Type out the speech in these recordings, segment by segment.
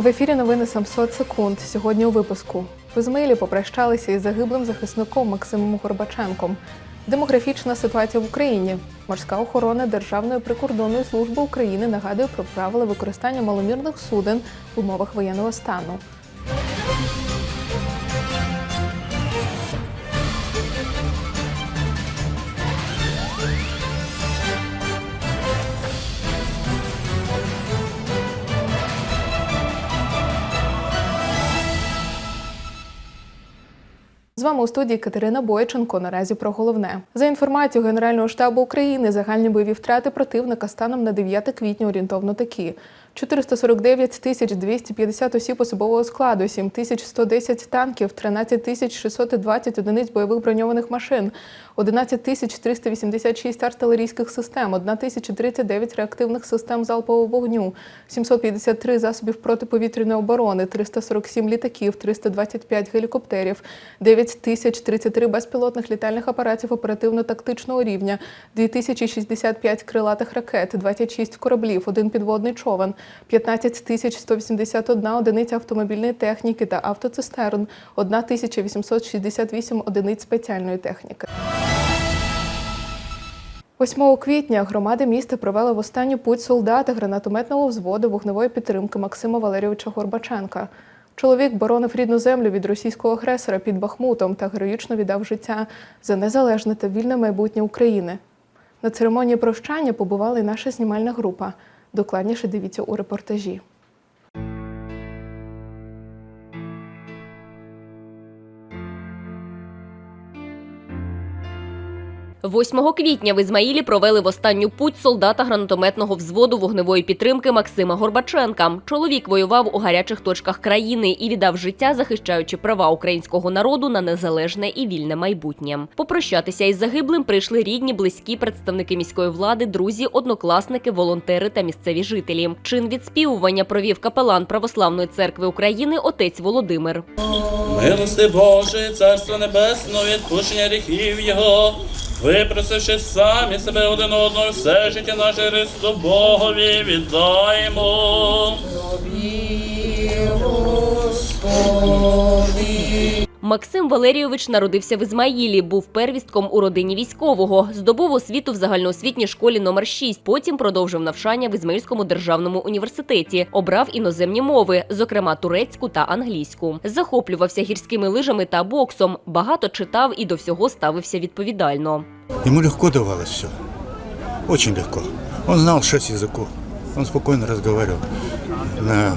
В ефірі новини 700 секунд. Сьогодні у випуску. В Ізмаїлі попрощалися із загиблим захисником Максимом Горбаченком. Демографічна ситуація в Україні. Морська охорона Державної прикордонної служби України нагадує про правила використання маломірних суден в умовах воєнного стану. З вами у студії Катерина Бойченко. Наразі про головне за інформацією Генерального штабу України. Загальні бойові втрати противника станом на 9 квітня орієнтовно такі: 449 тисяч 250 осіб особового складу, 7 тисяч 110 танків, 13 тисяч 620 одиниць бойових броньованих машин, 11 тисяч 386 артилерійських систем, 1 тисяча 39 реактивних систем залпового вогню, 753 засобів протиповітряної оборони, 347 літаків, 325 гелікоптерів, 9 тисяч 33 безпілотних літальних апаратів оперативно-тактичного рівня, 2065 крилатих ракет, 26 кораблів, один підводний човен, 15 тисяч 181 одиниця автомобільної техніки та автоцистерн, 1 тисяча 868 одиниць спеціальної техніки. 8 квітня громади міста провели в останню путь солдата гранатометного взводу вогневої підтримки Максима Валерійовича Горбаченка. Чоловік боронив рідну землю від російського агресора під Бахмутом та героїчно віддав життя за незалежне та вільне майбутнє України. На церемонії прощання побувала і наша знімальна група. Докладніше дивіться у репортажі. 8 квітня в Ізмаїлі провели в останню путь солдата гранатометного взводу вогневої підтримки Максима Горбаченка. Чоловік воював у гарячих точках країни і віддав життя, захищаючи права українського народу на незалежне і вільне майбутнє. Попрощатися із загиблим прийшли рідні, близькі представники міської влади, друзі, однокласники, волонтери та місцеві жителі. Чин відспівування провів капелан Православної церкви України отець Володимир. Милости Боже, Царство Небесне, відпущення гріхів Його, випросивши самі себе один одного, все життя наше Христу Богові віддаємо. Максим Валерійович народився в Ізмаїлі, був первістком у родині військового, здобув освіту в загальноосвітній школі номер 6 Потім продовжив навчання в Ізмаїльському державному університеті. Обрав іноземні мови, зокрема турецьку та англійську. Захоплювався гірськими лижами та боксом. Багато читав і до всього ставився відповідально. Ему легко давалось все. Очень легко. Он знал шесть языков. Он спокойно разговаривал. На...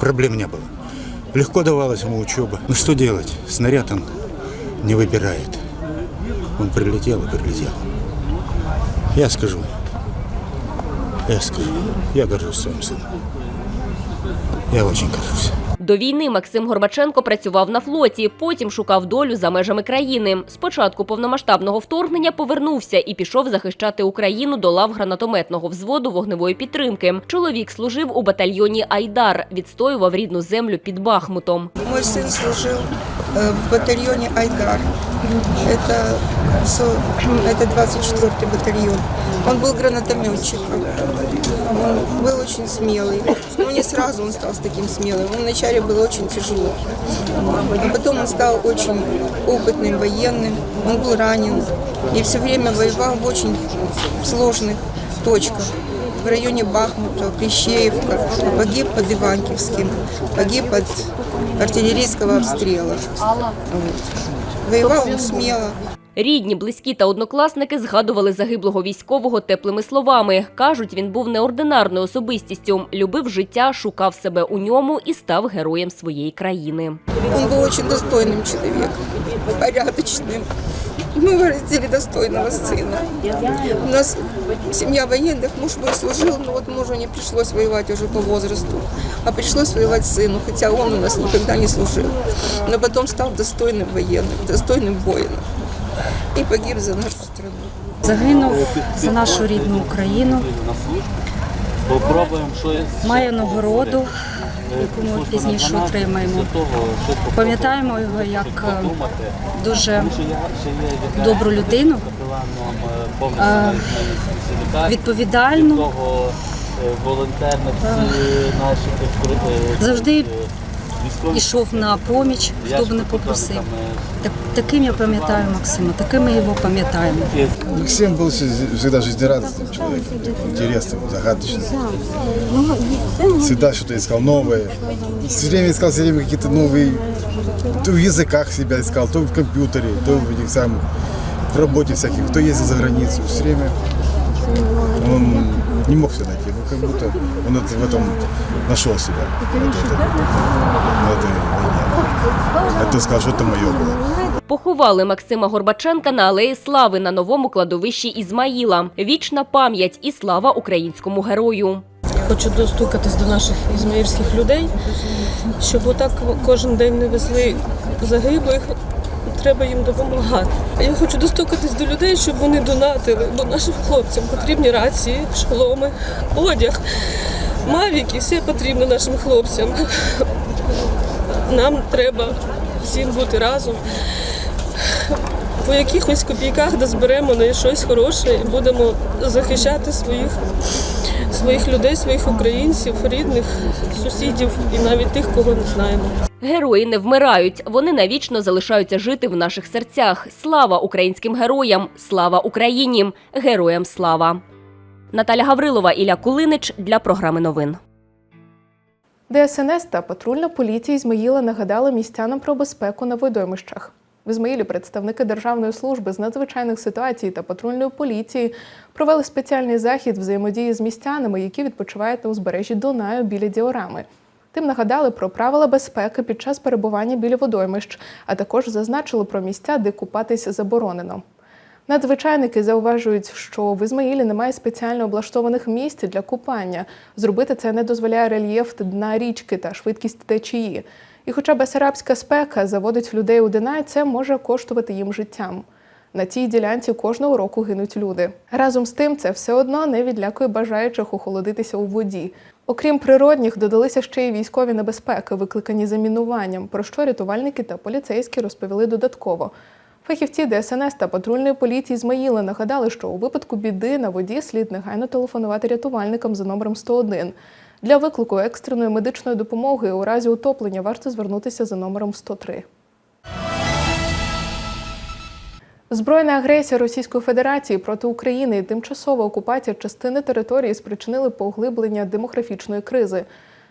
Проблем не было. Легко давалась ему учеба. Ну что делать? Снаряд он не выбирает. Он прилетел и прилетел. Я скажу. Я скажу. Я горжусь своим сыном. Я очень горжусь. До війни Максим Горбаченко працював на флоті, потім шукав долю за межами країни. Спочатку повномасштабного вторгнення повернувся і пішов захищати Україну до лав гранатометного взводу вогневої підтримки. Чоловік служив у батальйоні Айдар, відстоював рідну землю під Бахмутом. Мой син служил э, в батальйоні Айдар. Это, это 24-й батальон. Он был гранатометчиком. Он был очень смелый. Но не сразу он стал таким смелым. Он вначале было очень тяжело. А потом он стал очень опытным военным. Он был ранен. И все время воевал в очень сложных точках. В районе Бахмута, Плещеевка. Погиб под Иванкивским. Погиб от артиллерийского обстрела. Вот. Воевал он смело. Рідні, близькі та однокласники згадували загиблого військового теплими словами. Кажуть, він був неординарною особистістю, любив життя, шукав себе у ньому і став героєм своєї країни. Он был очень достойным человеком, порядочным. Мы вырастили достойного сына. У нас семья военных, муж мой служил, но вот мужу не пришлось воевать уже по возрасту, а пришлось воевать сыну, хотя он у нас никогда не служил. Но потом стал достойным военным, достойным воином и погиб за нашу страну. Загинув за нашу рідну Україну, Попробуємо щось. має нагороду, яку ми пізніше отримаємо. Пам'ятаємо його як е, дуже добру людину, е, відповідальну Волонтерних всі наші Завжди е, військові Ішов на поміч, хто б не попросив. Так, таким я пам'ятаю Максима, таким ми його пам'ятаємо. Максим был всегда- всегда жизнерадостным человеком, таким интересным, загадочным. Всегда что-то искал новое. Все время искал все время какие-то новые, то в языках себя искал, то в компьютере, то в этих самых, в работе всяких, кто ездил за границу. Все время он не мог все найти, ну как будто он это- в этом нашел себя, вот это, в этой войне. Это сказал, что это мое было. Поховали Максима Горбаченка на алеї Слави на новому кладовищі Ізмаїла. Вічна пам'ять і слава українському герою. Хочу достукатись до наших ізмаїльських людей, щоб отак кожен день не везли загиблих. Треба їм допомагати. Я хочу достукатись до людей, щоб вони донатили, бо нашим хлопцям потрібні рації, шоломи, одяг, мавіки, все потрібно нашим хлопцям. Нам треба всім бути разом. По якихось копійках дозберемо на щось хороше і будемо захищати своїх своїх людей, своїх українців, рідних, сусідів і навіть тих, кого не знаємо. Герої не вмирають, вони навічно залишаються жити в наших серцях. Слава українським героям! Слава Україні! Героям слава! Наталя Гаврилова, Ілля Кулинич для програми новин. ДСНС та патрульна поліція Ізмаїла нагадали містянам про безпеку на водоймищах. В Ізмаїлі представники Державної служби з надзвичайних ситуацій та патрульної поліції провели спеціальний захід взаємодії з містянами, які відпочивають на узбережжі Дунаю біля діорами. Тим нагадали про правила безпеки під час перебування біля водоймищ, а також зазначили про місця, де купатись заборонено. Надзвичайники зауважують, що в Ізмаїлі немає спеціально облаштованих місць для купання. Зробити це не дозволяє рельєф дна річки та швидкість течії. І хоча бесарабська спека заводить людей у Динай, це може коштувати їм життям. На цій ділянці кожного року гинуть люди. Разом з тим, це все одно не відлякує бажаючих охолодитися у воді. Окрім природних, додалися ще й військові небезпеки, викликані замінуванням, про що рятувальники та поліцейські розповіли додатково. Фахівці ДСНС та патрульної поліції Ізмаїла нагадали, що у випадку біди на воді слід негайно телефонувати рятувальникам за номером 101. Для виклику екстреної медичної допомоги у разі утоплення варто звернутися за номером 103. Збройна агресія Російської Федерації проти України і тимчасова окупація частини території спричинили поглиблення демографічної кризи.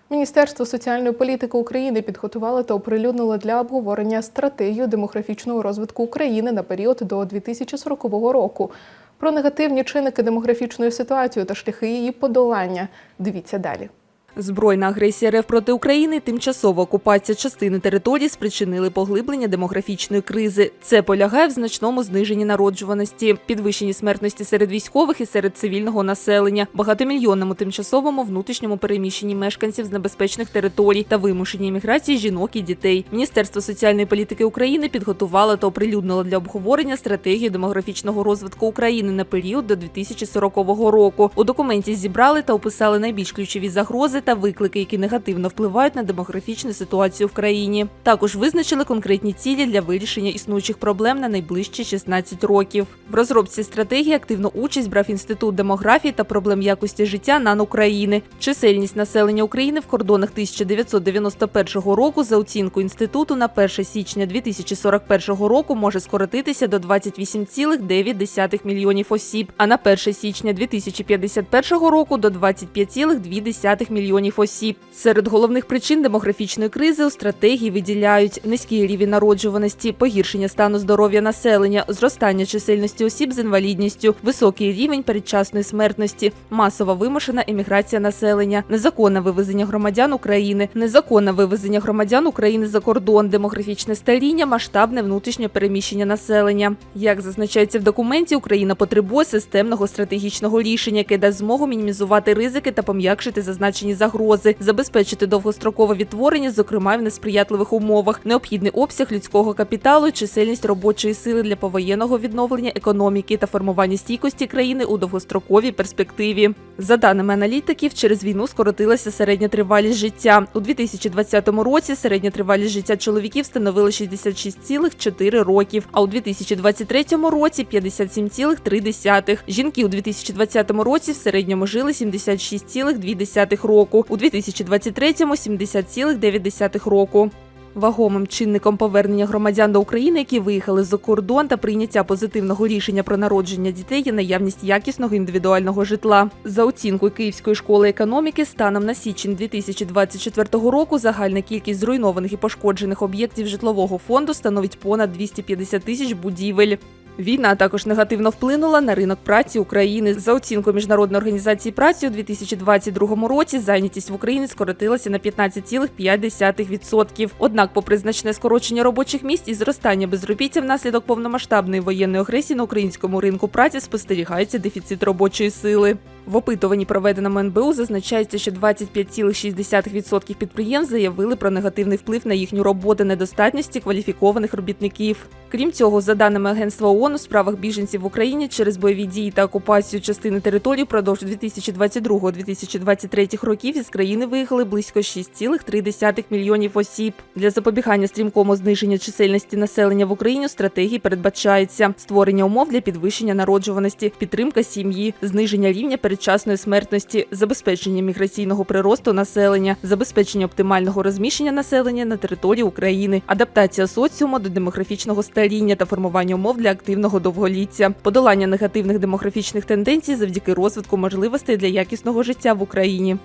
Міністерство соціальної політики України підготувало та оприлюднило для обговорення стратегію демографічного розвитку України на період до 2040 року. Про негативні чинники демографічної ситуації та шляхи її подолання. Дивіться далі. Збройна агресія РФ проти України, тимчасова окупація частини території спричинили поглиблення демографічної кризи. Це полягає в значному зниженні народжуваності, підвищенні смертності серед військових і серед цивільного населення, багатомільйонному тимчасовому внутрішньому переміщенні мешканців з небезпечних територій та вимушеній міграції жінок і дітей. Міністерство соціальної політики України підготувало та оприлюднило для обговорення стратегію демографічного розвитку України на період до 2040 року. У документі зібрали та описали найбільш ключові загрози та виклики, які негативно впливають на демографічну ситуацію в країні. Також визначили конкретні цілі для вирішення існуючих проблем на найближчі 16 років. В розробці стратегії активну участь брав інститут демографії та проблем якості життя НАН України. Чисельність населення України в кордонах 1991 року за оцінкою інституту на 1 січня 2041 року може скоротитися до 28,9 мільйонів осіб, а на 1 січня 2051 року до 25,2 мільйонів осіб. Серед головних причин демографічної кризи у стратегії виділяють низький рівень народжуваності, погіршення стану здоров'я населення, зростання чисельності осіб з інвалідністю, високий рівень передчасної смертності, масова вимушена еміграція населення, незаконне вивезення громадян України, незаконне вивезення громадян України за кордон, демографічне старіння, масштабне внутрішнє переміщення населення. Як зазначається в документі, Україна потребує системного стратегічного рішення, яке дасть змогу мінімізувати ризики та пом'якшити зазначені загрози, забезпечити довгострокове відтворення, зокрема в несприятливих умовах, необхідний обсяг людського капіталу, чисельність робочої сили для повоєнного відновлення економіки та формування стійкості країни у довгостроковій перспективі. За даними аналітиків, через війну скоротилася середня тривалість життя. У 2020 році середня тривалість життя чоловіків становила 66,4 років, а у 2023 році 57,3. Жінки у 2020 році в середньому жили 76,2 року, у 2023-му – 70,9 року. Вагомим чинником повернення громадян до України, які виїхали за кордон та прийняття позитивного рішення про народження дітей, є наявність якісного індивідуального житла. За оцінкою Київської школи економіки, станом на січень 2024 року загальна кількість зруйнованих і пошкоджених об'єктів житлового фонду становить понад 250 тисяч будівель. Війна також негативно вплинула на ринок праці України. За оцінкою міжнародної організації праці у 2022 році зайнятість в Україні скоротилася на 15,5%. Однак, попри значне скорочення робочих місць і зростання безробіття внаслідок повномасштабної воєнної агресії на українському ринку праці спостерігається дефіцит робочої сили. В опитуванні, проведеному НБУ, зазначається, що 25,6% підприємств заявили про негативний вплив на їхню роботу недостатності кваліфікованих робітників. Крім цього, за даними агентства ООН у справах біженців в Україні через бойові дії та окупацію частини території впродовж 2022-2023 років із країни виїхали близько 6,3 мільйонів осіб. Для запобігання стрімкому зниження чисельності населення в Україні стратегії передбачається створення умов для підвищення народжуваності, підтримка сім'ї, зниження рівня передчасної смертності, забезпечення міграційного приросту населення, забезпечення оптимального розміщення населення на території України, адаптація соціуму до демографічного старіння та формування умов для активного довголіття, подолання негативних демографічних тенденцій завдяки розвитку можливостей для якісного життя в Україні.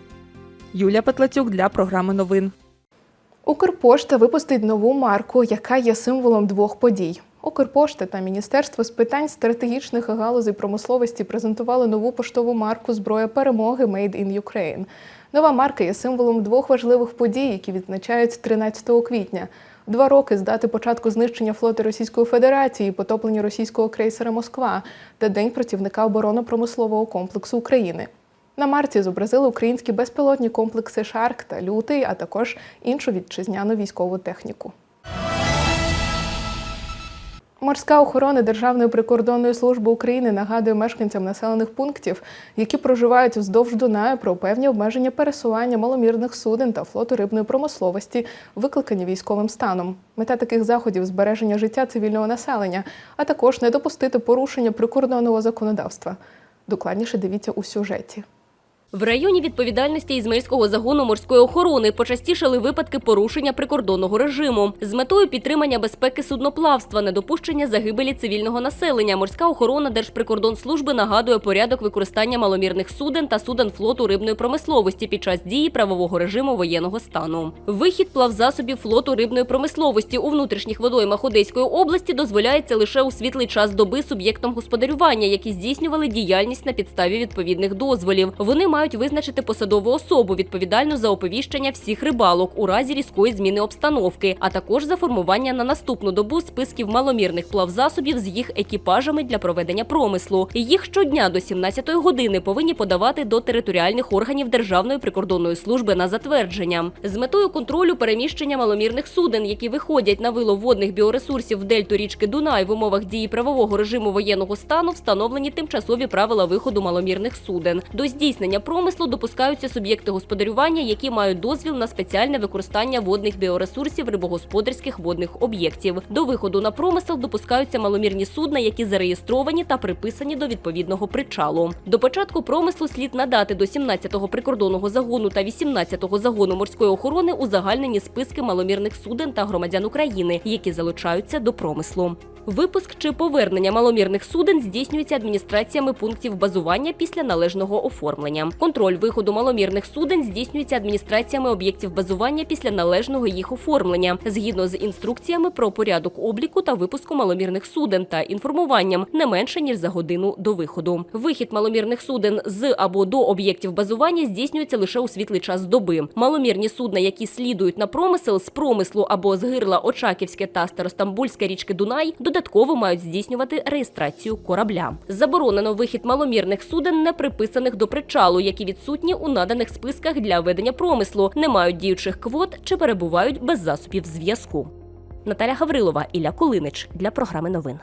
Юлія Петлацюк для програми новин. Укрпошта випустить нову марку, яка є символом двох подій. Укрпошта та Міністерство з питань стратегічних галузей промисловості презентували нову поштову марку Зброя перемоги Made in Ukraine. Нова марка є символом двох важливих подій, які відзначають 13 квітня. Два роки з дати початку знищення флоти Російської Федерації, потоплення російського крейсера Москва та День працівника оборонно-промислового комплексу України. На марці зобразили українські безпілотні комплекси Шарк та Лютий, а також іншу вітчизняну військову техніку. Морська охорона Державної прикордонної служби України нагадує мешканцям населених пунктів, які проживають вздовж Дунаю, про певні обмеження пересування маломірних суден та флоту рибної промисловості, викликані військовим станом. Мета таких заходів збереження життя цивільного населення, а також не допустити порушення прикордонного законодавства. Докладніше дивіться у сюжеті. В районі відповідальності Ізмаїльського загону морської охорони почастішали випадки порушення прикордонного режиму з метою підтримання безпеки судноплавства, недопущення загибелі цивільного населення. Морська охорона Держприкордонслужби нагадує порядок використання маломірних суден та суден флоту рибної промисловості під час дії правового режиму воєнного стану. Вихід плавзасобів флоту рибної промисловості у внутрішніх водоймах Одеської області дозволяється лише у світлий час доби суб'єктам господарювання, які здійснювали діяльність на підставі відповідних дозволів. Вони мають визначити посадову особу відповідальну за оповіщення всіх рибалок у разі різкої зміни обстановки, а також за формування на наступну добу списків маломірних плавзасобів з їх екіпажами для проведення промислу. Їх щодня до 17-ї години повинні подавати до територіальних органів Державної прикордонної служби на затвердження з метою контролю переміщення маломірних суден, які виходять на вилов водних біоресурсів в дельту річки Дунай в умовах дії правового режиму воєнного стану, встановлені тимчасові правила виходу маломірних суден. До здійснення промислу допускаються суб'єкти господарювання, які мають дозвіл на спеціальне використання водних біоресурсів рибогосподарських водних об'єктів. До виходу на промисел допускаються маломірні судна, які зареєстровані та приписані до відповідного причалу. До початку промислу слід надати до 17-го прикордонного загону та 18-го загону морської охорони узагальнені списки маломірних суден та громадян України, які залучаються до промислу. Випуск чи повернення маломірних суден здійснюється адміністраціями пунктів базування після належного оформлення. Контроль виходу маломірних суден здійснюється адміністраціями об'єктів базування після належного їх оформлення, згідно з інструкціями про порядок обліку та випуску маломірних суден та інформуванням не менше ніж за годину до виходу. Вихід маломірних суден з або до об'єктів базування здійснюється лише у світлий час доби. Маломірні судна, які слідують на промисел з промислу або з гирла Очаківське та Старостамбульське річки Дунай, до Додатково мають здійснювати реєстрацію корабля. Заборонено вихід маломірних суден, не приписаних до причалу, які відсутні у наданих списках для ведення промислу, не мають діючих квот чи перебувають без засобів зв'язку. Наталя Гаврилова, Ілля Кулинич для програми новин.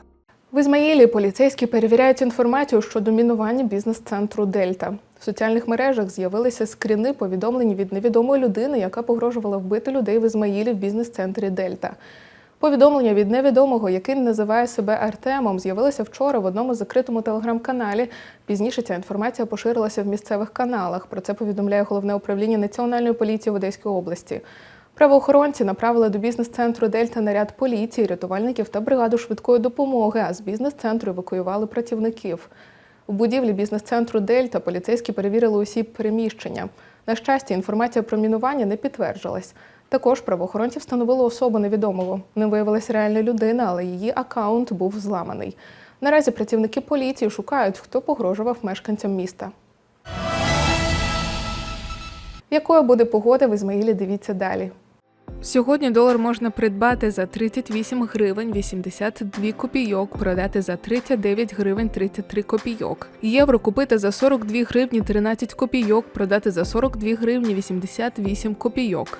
В Ізмаїлі поліцейські перевіряють інформацію щодо мінування бізнес-центру Дельта. В соціальних мережах з'явилися скріни повідомлень від невідомої людини, яка погрожувала вбити людей в Ізмаїлі в бізнес-центрі Дельта. Повідомлення від невідомого, який називає себе Артемом, з'явилося вчора в одному закритому телеграм-каналі. Пізніше ця інформація поширилася в місцевих каналах. Про це повідомляє головне управління Національної поліції в Одеській області. Правоохоронці направили до бізнес-центру Дельта наряд поліції, рятувальників та бригаду швидкої допомоги, а з бізнес-центру евакуювали працівників. У будівлі бізнес-центру Дельта поліцейські перевірили усі переміщення. На щастя, інформація про мінування не підтверджилась. Також правоохоронці встановили особу невідомого. Ним виявилася реальна людина, але її акаунт був зламаний. Наразі працівники поліції шукають, хто погрожував мешканцям міста. Якою буде погода в Ізмаїлі? Дивіться далі. Сьогодні долар можна придбати за 38 гривень 82 копійок, продати за 39 гривень 33 копійок. Євро купити за 42 гривні 13 копійок, продати за 42 гривні 88 копійок.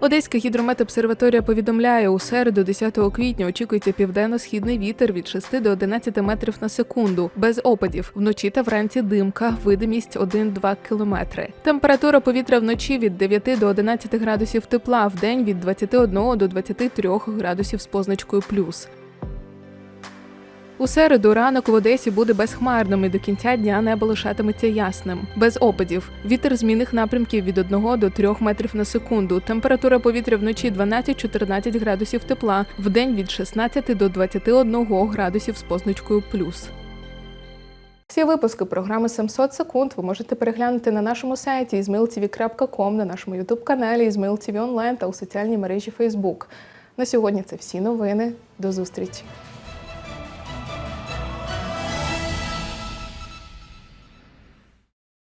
Одеська гідрометобсерваторія повідомляє, у середу 10 квітня очікується південно-східний вітер від 6 до 11 метрів на секунду, без опадів. Вночі та вранці димка, видимість 1-2 кілометри. Температура повітря вночі від 9 до 11 градусів тепла, в день від 21 до 23 градусів з позначкою плюс. У середу ранок в Одесі буде безхмарним і до кінця дня небо лишатиметься ясним, без опадів. Вітер змінних напрямків від 1 до 3 метрів на секунду. Температура повітря вночі 12-14 градусів тепла, в день від 16 до 21 градусів з позначкою плюс. Всі випуски програми 700 секунд ви можете переглянути на нашому сайті izmailtv.com, на нашому ютуб-каналі Izmail TV Online та у соціальній мережі Facebook. На сьогодні це всі новини. До зустрічі!